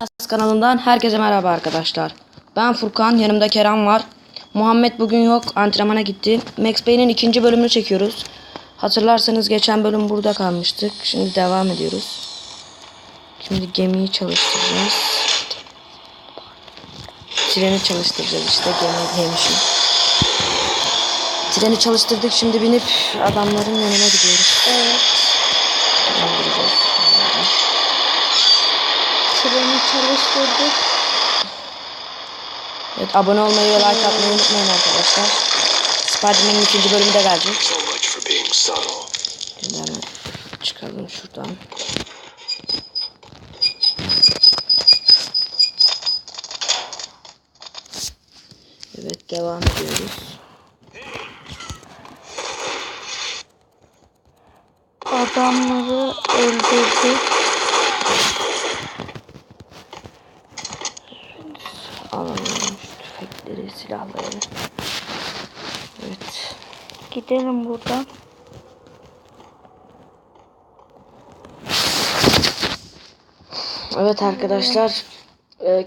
Podcast kanalından herkese merhaba arkadaşlar. Ben Furkan, yanımda Kerem var. Muhammed bugün yok, antrenmana gitti. Max Payne'in ikinci bölümünü çekiyoruz. Hatırlarsanız geçen bölüm burada kalmıştık. Şimdi devam ediyoruz. Şimdi gemiyi çalıştıracağız. Treni çalıştıracağız işte, gemi demişim. Treni çalıştırdık, şimdi binip adamların yanına gidiyoruz. Evet. Treni çalıştırdık. Evet, abone olmayı ve like atmayı unutmayın arkadaşlar. Spiderman'in ikinci bölümü de gelecek. Şimdi hemen çıkalım şuradan. Evet devam ediyoruz. Adamları öldürdük. Alalım şu tüfekleri, silahları. Evet. Gidelim buradan. Evet arkadaşlar. e,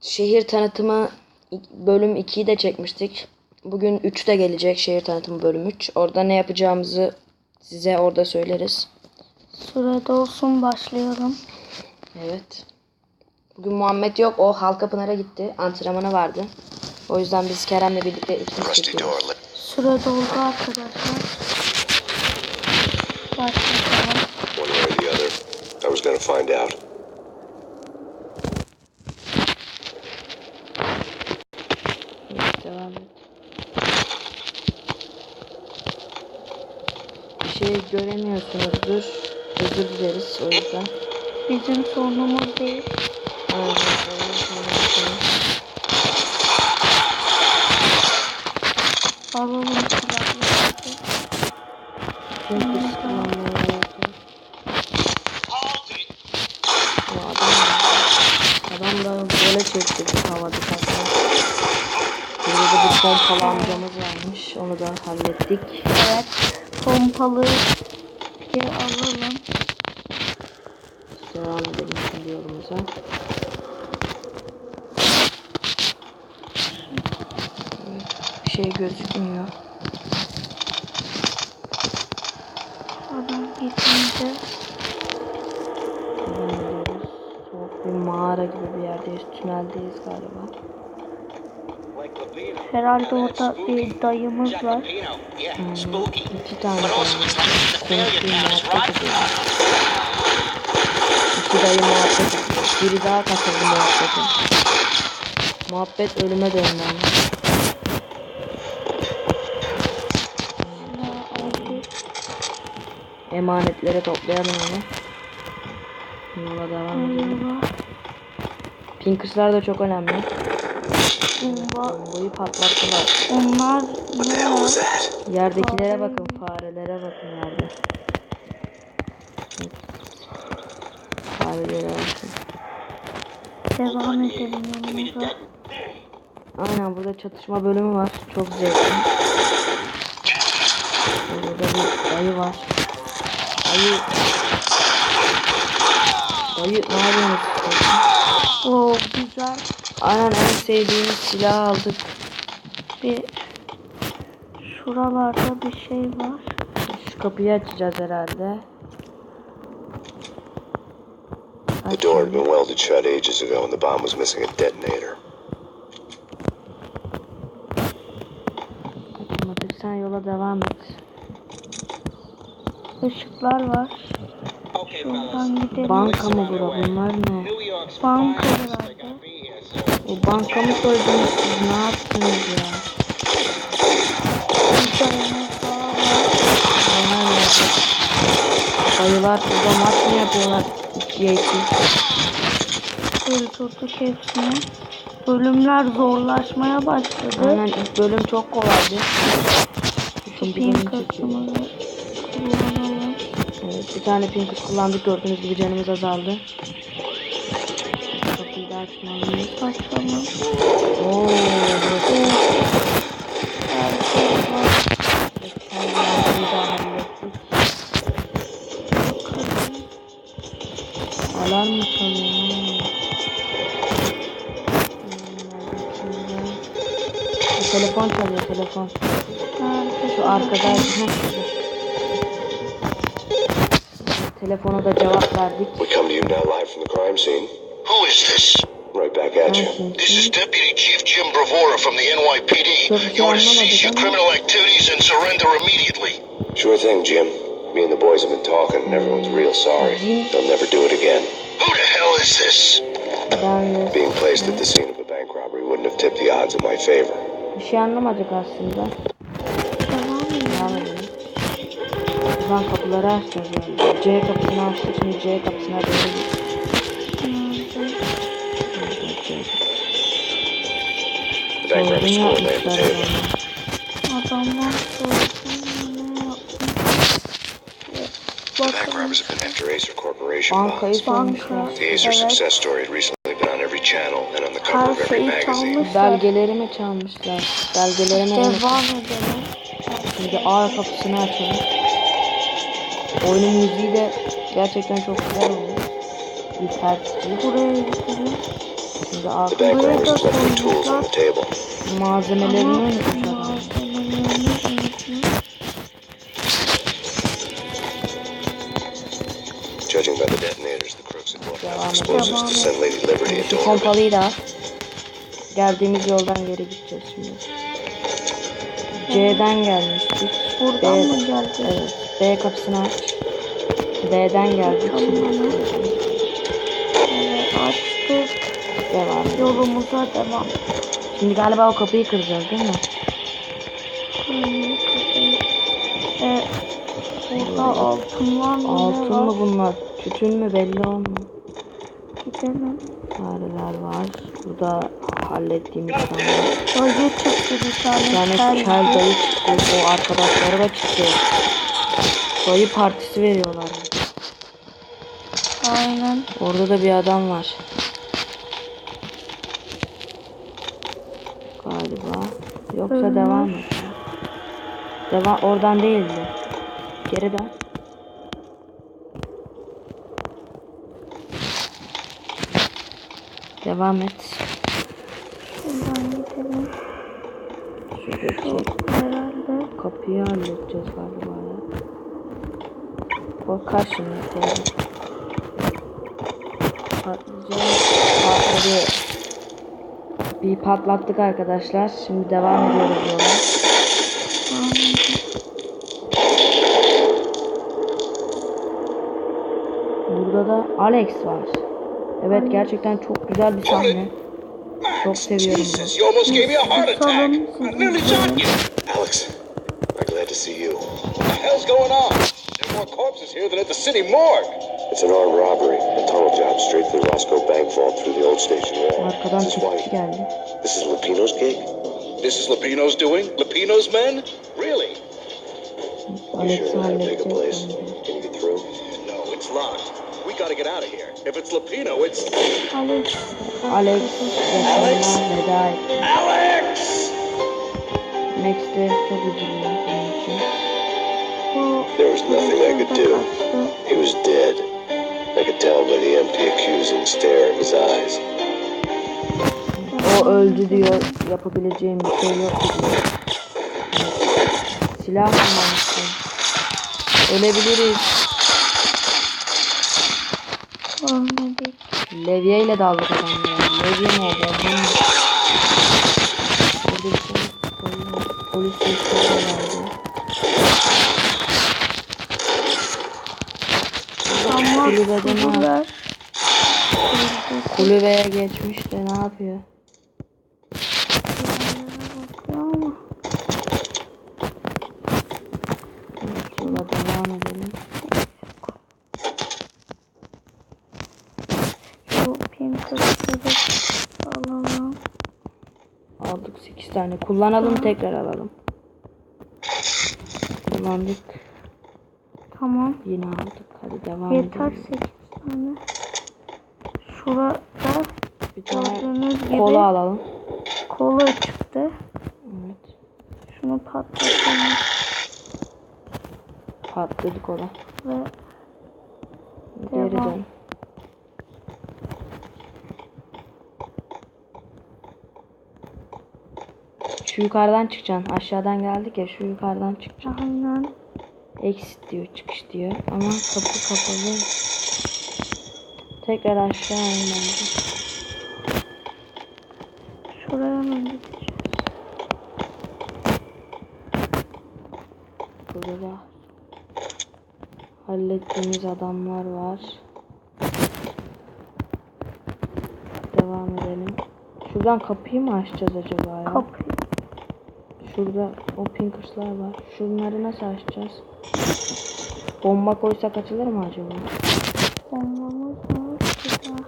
şehir tanıtımı bölüm 2'yi de çekmiştik. Bugün 3 de gelecek şehir tanıtımı bölüm 3. Orada ne yapacağımızı size orada söyleriz. Süre dolsun başlayalım. Evet. Bugün Muhammed yok. O Halkapınar'a gitti. Antrenmana vardı. O yüzden biz Kerem'le birlikte ikimiz çekiyoruz. Süre doldu arkadaşlar. Başlayalım. One way or the other. I was gonna find out. Evet, devam et. Bir şey göremiyorsunuzdur. Özür dileriz o yüzden. Bizim sorunumuz değil. Alalım silahları. Adam da böyle çekti havada takla. Burada da bir pompalı amcamız varmış. Onu da hallettik. Evet. Pompalı alalım. Devam edelim şimdi yolumuza. Evet, bir şey gözükmüyor. Devam ediyoruz. Soğuk bir mağara gibi bir yerdeyiz. Tüneldeyiz galiba. herhalde orada bir dayımız var. Hmm, iki tane dayı. Konuştuğum muhabbet ediyoruz. İki dayı muhabbet. Biri daha katıldı muhabbete. Muhabbet ölüme döndü. Emanetleri toplayalım onu. Yola devam edelim. Pinkers'lar da çok önemli. Bomba. Bombayı patlattılar. Onlar ne? that? Yerdekilere bakın, farelere bakın yerde. Farelere bakın. Devam edelim yanımıza. Aynen burada çatışma bölümü var. Çok zevkli. Burada bir dayı var. Dayı. Dayı ne yapıyorsunuz? Oo güzel Aynen en sevdiğimiz silahı aldık. bir şuralarda bir şey var. Şu kapıyı açacağız herhalde. The door had been welded shut ages ago, and the bomb was missing a detonator. Açmadık. Sen yola devam et. Işıklar var. Şuradan gidelim. Banka mı bura? Bunlar ne? Banka herhalde. O banka mı soydunuz siz? Ne yaptınız ya? Bir dayımız daha var. Neler yapıyor? Dayılar burada maç mı yapıyorlar? İkiye iki. Öldürdük hepsini. Bölümler zorlaşmaya başladı. Aynen ilk bölüm çok kolaydı. Bölüm çekiyor. kısmını kullanalım. Evet, bir tane Pinkus kullandık gördüğünüz gibi canımız azaldı. Kapıyı da açmalıyız. Açmalıyız. Oo, burası. Alarm mı çalıyor? Hmm. Telefon çalıyor telefon. Şu arkadaş. Telefona da cevap verdik. We come to you now live from the crime scene. Who is this? Right back at you. This is Deputy Chief Jim Bravura from the NYPD. You are to cease your criminal activities and surrender immediately. Sure thing, Jim. Me and the boys have been talking, and everyone's real sorry. Mm-hmm. They'll never do it again. Who the hell is this? Being placed at the scene of a bank robbery wouldn't have tipped the odds in my favor. bir şey anlamadık aslında. Buradan kapıları açacağız yani. C kapısını açtık. Şimdi C kapısına doğru gidiyoruz. The bank robber Soygun skull lay on the yapmışlar table. adamlar. Adamlar soygun ne yapmış? The bank Bakın. robbers have been after Acer Corporation Bankayı bonds. soymuşlar. Banka. The Acer Evet. success story had recently been on every channel and on the cover Her of every şeyi magazine. çalmışlar. Belgelerimi çalmışlar. Belgelerimi unuttum. Devam edelim. Şimdi A kapısını açalım. Oyunun müziği de gerçekten çok güzel. Buraya. Şimdi A The bank Buraya da their tools on the table. malzemelerini Ama unutmuş adam. malzemelerini unutmuş. Judging by the detonators, the crooks enough et. explosives to send Lady Liberty into orbit. pompalıyı da. Geldiğimiz yoldan geri gideceğiz şimdi. C'den gelmiştik. Buradan mı geldi? Evet. B kapısını aç. B'den geldik. Şimdi Evet, açtık. devam edelim. Yolumuza devam. Şimdi galiba o kapıyı kıracağız değil mi? Ee, burada altın var mı? Altın mı bunlar? Tütün mü belli olmuyor. Gidelim. Fareler var. Burada hallettiğimiz zaman. Dayı çıktı bir Bir tane. tane kel kel dayı çıktı. O arkadaşları da çıktı. Dayı partisi veriyorlar. Aynen. Orada da bir adam var. Galiba. Yoksa Ölmüş. devam et. Devam oradan değildi. Geri dön. Devam et. Şuradan gidelim. Şuradaki Herhalde. kapıyı halledeceğiz galiba şimdi koyalım. Patlayacağız. Patladı. Bir patlattık arkadaşlar. Şimdi devam ediyoruz yola. Burada da Alex var. Evet gerçekten çok güzel bir sahne. Çok seviyorum bunu. Jesus, you almost gave me a heart attack. Tutalım I nearly sizi. shot you. Alex, we're glad to see you. What the hell's going on? There are more corpses here than at the city morgue. It's an armed robbery, a tunnel job straight through the Roscoe Bank vault through the old station wall. Arkadan Is this çiftçi why? geldi. This is Lupino's gig? This is Lupino's doing? Lupino's men? Really? You Alex'i sure how to take a place? halledeceğiz. Can you get through? No, it's locked. We gotta get out of here. If it's Lupino, it's Alex. Alex yaşamına veda etti. Alex! Max de çok üzüldüm bunun için. There was nothing I could do. He was dead. I could tell by the empty, accusing stare in his eyes. O öldü diyor. Yapabileceğim bir şey yok diyor. Silah kullanmışsın. Ölebiliriz. Ölmedik. Levye ile daldık adamlara. Levye mi oldu? Burada bir şey polis, polis sesleri vardı. Ama Kulübede ne yap- Kulübeye geçmiş de ne yapıyor? Aldık 8 tane. Kullanalım tekrar alalım. Kullandık. Tamam. Yine aldık. Hadi devam Yeter edelim. 8 tane. Şurada Bir tane gibi kola alalım. kola çıktı. Evet. Şunu patlatalım Patladı kola. ve Geri Devam. dön. Şu yukarıdan çıkacaksın. Aşağıdan geldik ya şu yukarıdan çıkacaksın. Aynen. Exit diyor çıkış diyor. Ama kapı kapalı. Tekrar aşağı in bence. Şuraya mı gideceğiz? Burada da hallettiğimiz adamlar var. Devam edelim. Şuradan kapıyı mı açacağız acaba ya? Kapı. Şurada o pinkerslar var. Şunları nasıl açacağız? Bomba koysak açılır mı acaba? Bombamız var.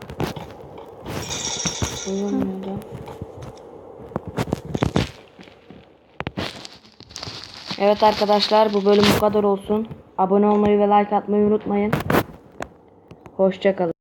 Koyulmuyor da. Evet arkadaşlar bu bölüm bu kadar olsun. Abone olmayı ve like atmayı unutmayın. Hoşçakalın.